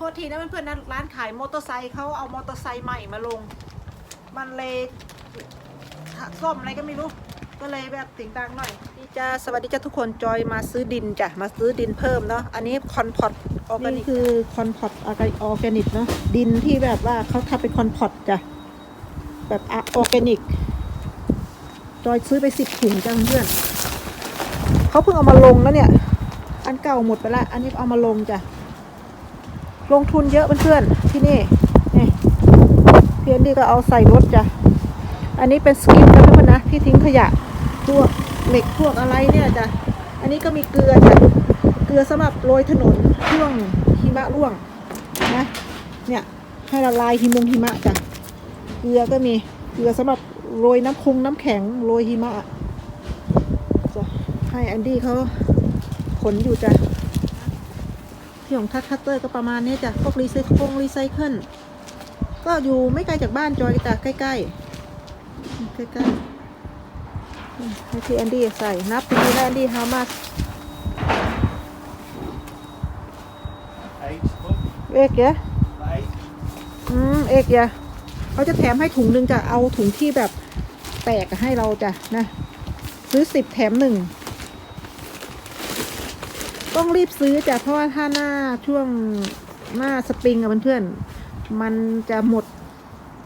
ทษทีนะเพื่อนๆนะร้านขายมอเตอร์ไซค์เขาเอามอเตอร์ไซค์ใหม่มาลง มันเลยซ่อมอะไรก็ไม่รู้ ก็เลยแบบเสียงดังหน่อยดีจ้าสวัสดีจ้าทุกคนจอยมาซื้อดินจ้ะมาซื้อดินเพิ่มเนาะอันนี้คอนพอตออร์แกนินี่กคือคอนพอตออร์แกนิกเนาะดินที่แบบว่าเขาทำเป็นคอนพอตจ้ะแบบออร์แกนิกจอยซื้อไปสิบถุงจ้ะเพื่อนเขาเพิ่งเอามาลงแล้วเนี่ย อันเก่าหมดไปละอันนี้เอามาลงจ้ะ ลงทุนเยอะเพื่อนๆที่นี่นี่เพียนดีก็เอาใส่รถจ้ะอันนี้เป็นสกิปนะเพื่อนนะที่ทิ้งขยะพวกเหล็กพวกอะไรเนี่ยจ้ะอันนี้ก็มีเกลือจ้ะเกลือสำหรับโรยถนนช่วงหิมะร่วงนะเนี่ยให้ละลายหิมงหิมะจ้ะเกลือก็มีเกลือสำหรับโรยน้ำคงน้ำแข็งโรยหิมะจะให้แอนดี้เขาขนอยู่จ้ะ ที่ของทัดคัตเตอร์ก็ประมาณนี้จ้ะพวกรีไซเคิลรีไซเคิลก็อยู่ไม่ไกลจากบ้านจอยแต่ใกล้ๆใกล้ๆอืมให้ที่แอนดี้ใส่นับดีนะแอนดี้ how much Eight, look, เอกย eight. อืม เอกเยเขาจะแถมให้ถุงหนึ่งจะเอาถุงที่แบบแตกให้เราจ้ะนะ ซื้อสิบแถมหนึ่ง ต้องรีบซื้อจ้ะเพราะว่าถ้าหน้าช่วงหน้าสปริงอะเพื่อนๆมันจะหมด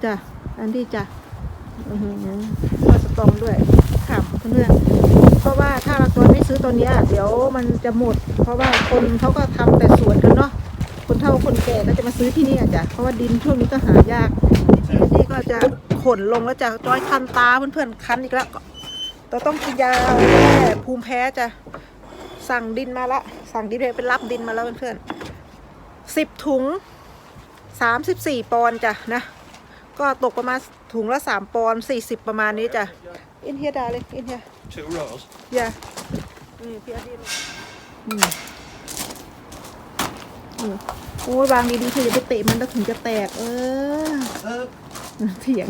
จ้ะอันที่จ้ะอือหือมาสตองด้วยขำเพื่อนๆเพราะว่าถ้าเราตัวไม่ซื้อตัวเนี้ย เดี๋ยวมันจะหมด เพราะว่าคนเขาก็ทำแต่สวนกันเนาะคนเฒ่าคนแก่ก็จะมาซื้อที่นี่อะจ้ะเพราะว่าดินช่วงนี้ก็หายากทีนี้ก็จะขนลงแล้วจะจ้อยคันตาเพื่อนๆคันอีกแล้วเราต้องกินยาแก้ภูมิแพ้จ้ะ สั่งดินมาละ สั่งดินไปรับดินมาแล้วเพื่อนๆสิบถุงสามสิบสี่ปอนด์จ้ะนะ ก็ตกประมาณถุงละสามปอนด์สี่สิบประมาณนี้จ้ะอินเฮียดาเลยอินเฮีย Two rows. อย่านี่พี่อาทิตย์อืมอืมโอ้ยวางดีๆเธออย่าไปเตะมันแล้วถึงจะแตก เออ Uh, เถียง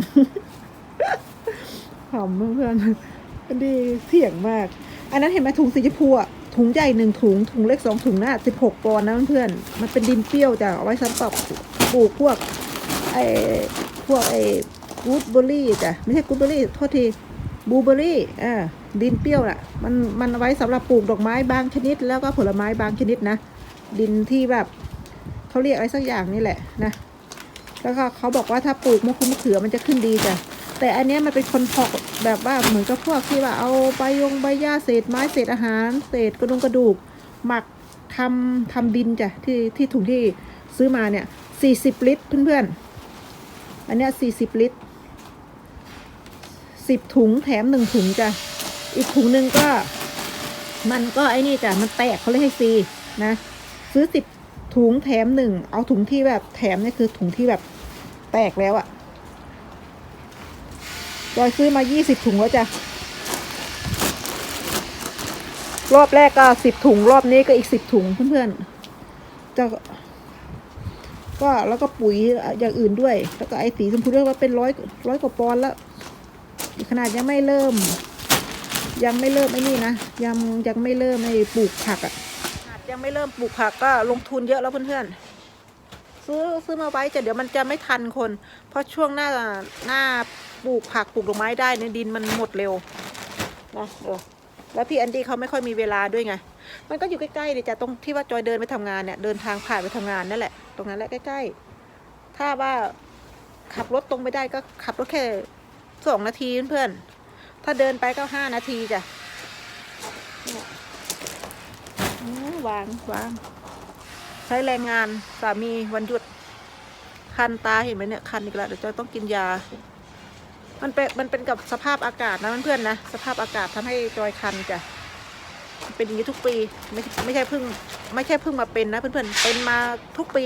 หอมเพื่อนๆอันดีเถียงมาก อันนั้นเห็นไหมถุงสีชมพูอะ ถุงใหญ่หนึ่งถุง ถุงเล็กสองถุงนะสิบหกปอนด์นะเพื่อนมันเป็นดินเปรี้ยวจะเอาไว้สำหรับปลูกพวกไอ้พวกไอ้กูดเบอร์รี่จ้ะไม่ใช่กูดเบอร์รี่โทษทีบลูเบอร์รี่อ่าดินเปรี้ยวน่ะ มันมันเอาไว้สำหรับปลูกดอกไม้บางชนิด แล้วก็ผลไม้บางชนิดนะ ดินที่แบบเขาเรียกอะไรสักอย่างนี่แหละนะแล้วก็เขาบอกว่าถ้าปลูกมะคุมะเขือมันจะขึ้นดีจ้ะ แต่อันเนี้ยมันเป็นคนเพอกแบบว่าเหมือนกับพวกที่ว่าเอาใบยงใบหญ้าเศษไม้เศษอาหาร เศษกระดุงกระดูก หมักทำทำดินจ้ะที่ที่ถุงที่ซื้อมาเนี่ยสี่สิบลิตรเพื่อนๆ อันเนี้ยสี่สิบลิตรสิบถุงแถมหนึ่งถุงจ้ะ อีกถุงหนึ่งก็ มันก็ไอ้นี่จ้ะ มันแตกเขาเลยให้ฟรีนะ ซื้อสิบถุงแถมหนึ่ง เอาถุงที่แบบแถมเนี่ยคือถุงที่แบบแตกแล้วอะ จอยซื้อมายี่สิบถุงแล้วจ้ะ รอบแรกก็สิบถุง รอบนี้ก็อีกสิบถุงเพื่อนๆจะก็แล้วก็ปุ๋ยอย่างอื่นด้วย แล้วก็ไอ้สีชมพูด้วยว่าเป็นร้อยร้อยกว่าปอนแล้วขนาดยังไม่เริ่ม ยังไม่เริ่มไอ้นี่นะยังยังไม่เริ่มไอ้ปลูกผักอะ่ะยังไม่เริ่มปลูกผักก็ลงทุนเยอะแล้วเพื่อนๆซื้อซื้อมาไว้จะเดี๋ยวมันจะไม่ทันคน เพราะช่วงหน้าหน้า ปลูกผักปลูกดอกไม้ได้ในดินมันหมดเร็วนะเออแล้วพี่แอนดี้เขาไม่ค่อยมีเวลาด้วยไง มันก็อยู่ใกล้ๆเลยจ้ะตรงที่ว่าจอยเดินไปทำงานเนี่ยเดินทางผ่านไปทำงานนั่นแหละ ตรงนั้นแหละใกล้ ๆ ถ้าว่าขับรถตรงไปได้ก็ขับรถแค่สองนาทีเพื่อนๆถ้าเดินไปก็ห้านาทีจ้ะวางวางใช้แรงงานสามีวันหยุดคันตาเห็นไหมเนี่ยคันอีกแล้วเดี๋ยวจอยต้องกินยา มันเป็นมันเป็นกับสภาพอากาศนะเพื่อนๆนะสภาพอากาศทำให้จอยคันจ้ะเป็นอย่างนี้ทุกปีไม่ไม่ใช่เพิ่งไม่ใช่เพิ่งมาเป็นนะเพื่อนๆเป็นมาทุกปี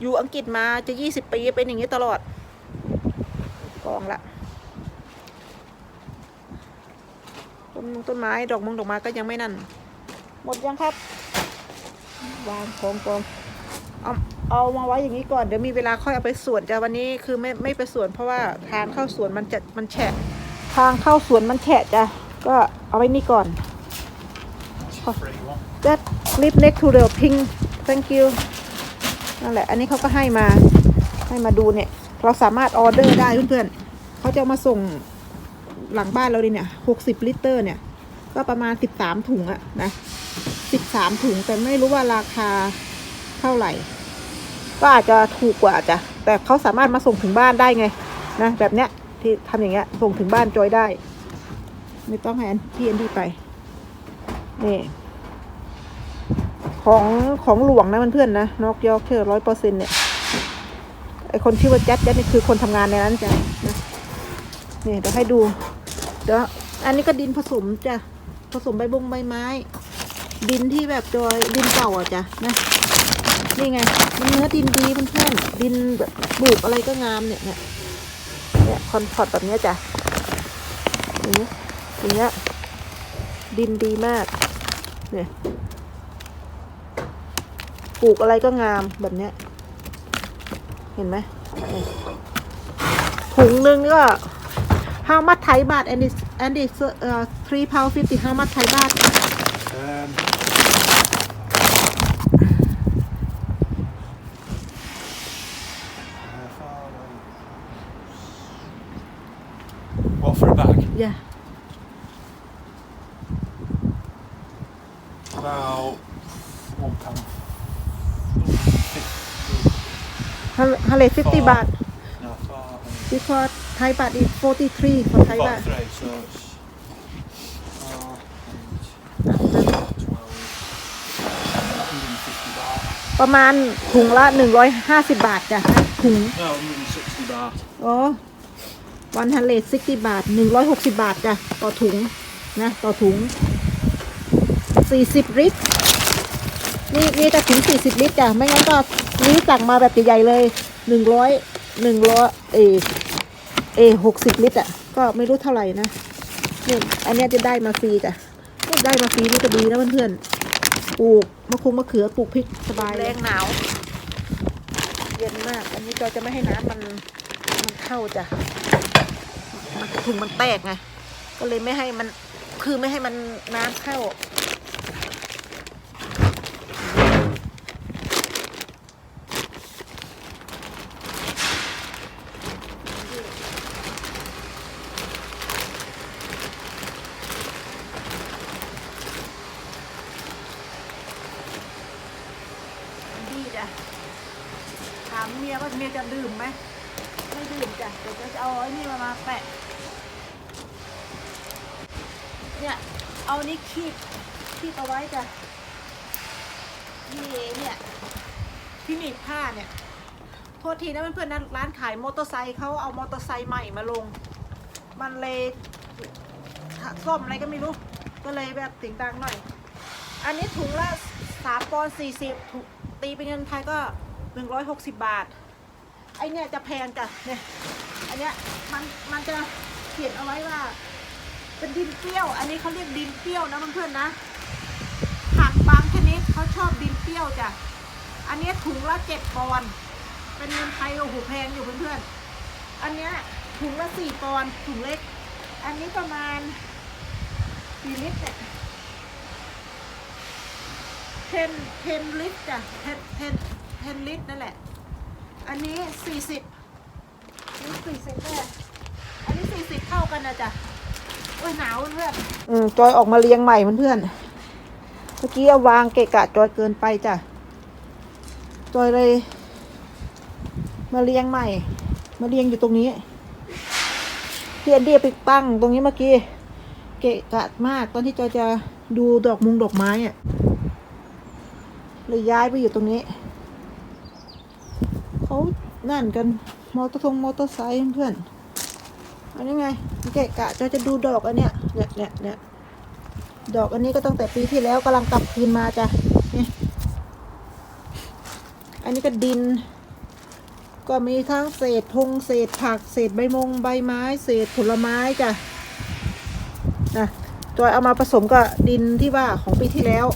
อยู่อังกฤษมาจะยี่สิบปีเป็นอย่างนี้ตลอดกองละต้นต้นไม้ดอกมงดอกไม้ก็ยังไม่นั่น หมดยังครับ วางกองกองเอา เอามาไว้อย่างนี้ก่อนเดี๋ยวมีเวลาค่อยเอาไปสวนจะวันนี้คือไม่ไม่ไปสวนเพราะว่าทางเข้าสวนมันจะมันแฉะ ทางเข้าสวนมันแฉะจ้ะก็เอาไว้นี่ก่อน that live next to the pink thank you นั่นแหละ อันนี้เขาก็ให้มา ให้มาดูเนี่ย เราสามารถออเดอร์ได้เพื่อนๆเขาจะามาส่งหลังบ้านเราเลยเนี่ยหกสิบลิตรเนี่ย ก็ประมาณสิบสามถุงอะนะสิบสามถุงแต่ไม่รู้ว่าราคาเท่าไหร่ ก็อาจจะถูกกว่าจ้ะแต่เขาสามารถมาส่งถึงบ้านได้ไงนะแบบเนี้ยที่ทำอย่างเงี้ยส่งถึงบ้านจอยได้ ไม่ต้องให้อันพี่แอนที่ไปนี่ของของหลวงนะเพื่อนๆนะนอกยอกเชอร์ร้อยเปอร์เซ็นเนี่ยไอคนชื่อว่าแจ๊ดแจ๊ดนี่คือคนทำงานในนั้นจ้ะนะนี่เดี๋ยวให้ดูเดี๋ยวอันนี้ก็ดินผสมจ้ะผสมใบบงใบไม้ ดินที่แบบจอยดินเก่าอะจ้ะนะ นี่ไง มันเนื้อดินดีเพื่อนๆดินแบบปลูกอะไรก็งามเนี่ยเนี่ยเนี่ยคอนพอร์ตแบบเนี้ยจ้ะอย่างเงี้ยอย่างเงี้ยดินดีมาก เนี่ยปลูกอะไรก็งามแบบเนี้ย เห็นไหมถุงหนึ่งก็ how much Thai baht and this and this uh, three pound fifty how much Thai baht Um, how far away? What for a bag? Yeah About one pound. hundred fifty Four. baht No, far. because Thai baht is forty three for Thai baht Forty-three, so it's four, eight, twelve, hundred and fifty baht. ประมาณถุงละหนึ่งร้อยห้าสิบบาทจ้ะถุง No, hundred and sixty baht. อ๋อ วันฮันเลดซิกบาทหนึ่งร้อยหกสิบาทจ้ะต่อถุงนะต่อถุงสี่สิบลิตรนี่นี่แต่ถุงสี่สิบลิตรจ้ะไม่งั้นก็นี่สั่งมาแบบใหญ่ๆเลยหนึ่งร้อยหนึ่งร้อยเอเอหกสิบลิตรอะก็ไม่รู้เท่าไหร่นะนี่อันเนี้ยจะได้มาฟรีจ้ะนี่ได้มาฟรีนี่ก็ดีนะเพื่อนๆปลูกมะคุงมะเขือปลูกพริกสบายแรงหนาวเย็นมาก อันนี้เราจะไม่ให้น้ำมันมันเข้าจ้ะ มันถุงมันแตกไงก็เลยไม่ให้มันคือไม่ให้มันน้ำเข้า ดีจ้ะถามเมียว่าเมียจะดื่มไหมไม่ดื่มจ้ะเดี๋ยวจะเอาไอ้นี่มามาแปะ เนี่ยเอานี่คีบคีบเอาไว้จ้ะนี่เนี่ยที่หนีบผ้าเนี่ยโทษทีนะเพื่อนๆนะร้านขายมอเตอร์ไซค์เขาเอามอเตอร์ไซค์ใหม่มาลง มันเลยซ่อมอะไรก็ไม่รู้ ก็เลยแบบเสียงดังหน่อย อันนี้ถุงละสามปอนสี่สิบตีเป็นเงินไทยก็หนึ่งร้อยหกสิบบาท ไอเนี่ยจะแพงจ้ะเนี่ย อันเนี้ยมันมันจะเขียนเอาไว้ว่า เป็นดินเปรี้ยว อันนี้เขาเรียกดินเปรี้ยวนะเพื่อนๆนะ ผักบางชนิดเขาชอบดินเปรี้ยวจ้ะ อันนี้ถุงละเจ็ดปอนด์เป็นเงินไทยโอ้โหแพงอยู่เพื่อนๆ อันนี้ถุงละสี่ปอนด์ถุงเล็ก อันนี้ประมาณกี่ลิตรเนี่ยเทนเทนลิตรจ้ะเทนเทนเทนลิตรนั่นแหละ อันนี้สี่สิบนี่สี่สิบแน่อันนี้สี่สิบเท่ากันนะจ้ะ อ้ยหนาวเพื่อนอืมจอยออกมาเรียงใหม่เพื่อนเมื่อกี้เอาวางเกะกะจอยเกินไปจ้ะจอยเลย มาเรียงใหม่ มาเรียงอยู่ตรงนี้พี่แอนดี้ไปตั้งตรงนี้เมื่อกี้เกะกะมาก ตอนที่จอยจะดูดอกมุงดอกไม้อะเลยย้ายไปอยู่ตรงนี้เขานั่นกัน มอเตอร์ทงมอเตอร์ไซค์เพื่อนอันนี้ไง เกะกะจะจะดูดอกอันเนี้ยเนี่ยเนี่ยเนี่ยดอกอันนี้ก็ตั้งแต่ปีที่แล้วกำลังกลับคืนมาจ้ะนี่อันนี้ก็ดิน ก็มีทั้งเศษพงเศษผักเศษใบมงใบไม้ เศษผลไม้จ้ะนะจอยเอามาผสมกับดินที่ว่าของปีที่แล้ว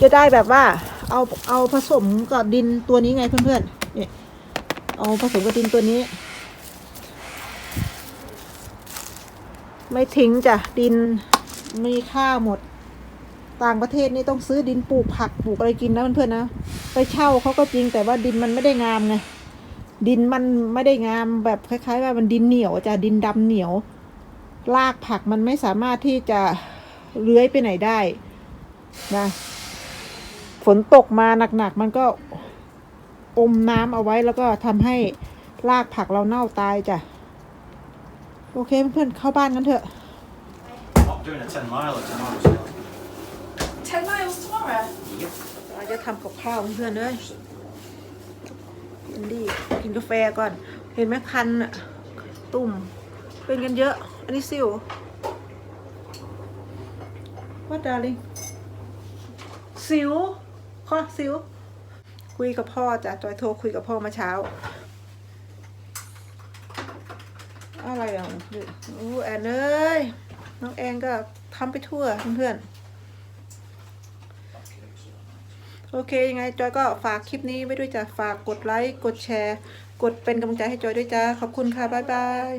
จะได้แบบว่า เอาเอาผสมกับดินตัวนี้ไงเพื่อนๆเนี่ยเอาผสมกับดินตัวนี้ ไม่ทิ้งจ้ะดินมีค่าหมด ต่างประเทศนี่ต้องซื้อดินปลูกผักปลูกอะไรกินนะเพื่อนๆนะไปเช่าเขาก็จริงแต่ว่าดินมันไม่ได้งามไงดินมันไม่ได้งามแบบคล้าย ๆ ว่ามันดินเหนียวจ้ะดินดำเหนียวรากผักมันไม่สามารถที่จะเลื้อยไปไหนได้นะฝนตกมาหนักๆ มันก็อมน้ำเอาไว้แล้วก็ทำให้รากผักเราเน่าตายจ้ะ โอเคเพื่อนๆเข้าบ้านกันเถอะ Not doing a 10 mile at tomorrow, so. 10 miles tomorrow เราจะทำกับข้าวเพื่อนๆเลยกินดีกินกาแฟก่อน เห็นไหมคันอะตุ่ม เป็นกันเยอะ อันนี้สิวว่าดาริงสิวข้อสิว คุยกับพ่อจ้ะจอยโทรคุยกับพ่อเมาเช้า อะไรอะโอ้แอนเอ้ยน้องแอนก็ทำไปทั่วเพื่อนๆโอเคยังไงจอยก็ฝากคลิปนี้ไว้ด้วยจ้ะฝากกดไลค์กดแชร์ กดเป็นกำลังใจให้จอยด้วยจ้าขอบคุณค่ะ บ๊ายบาย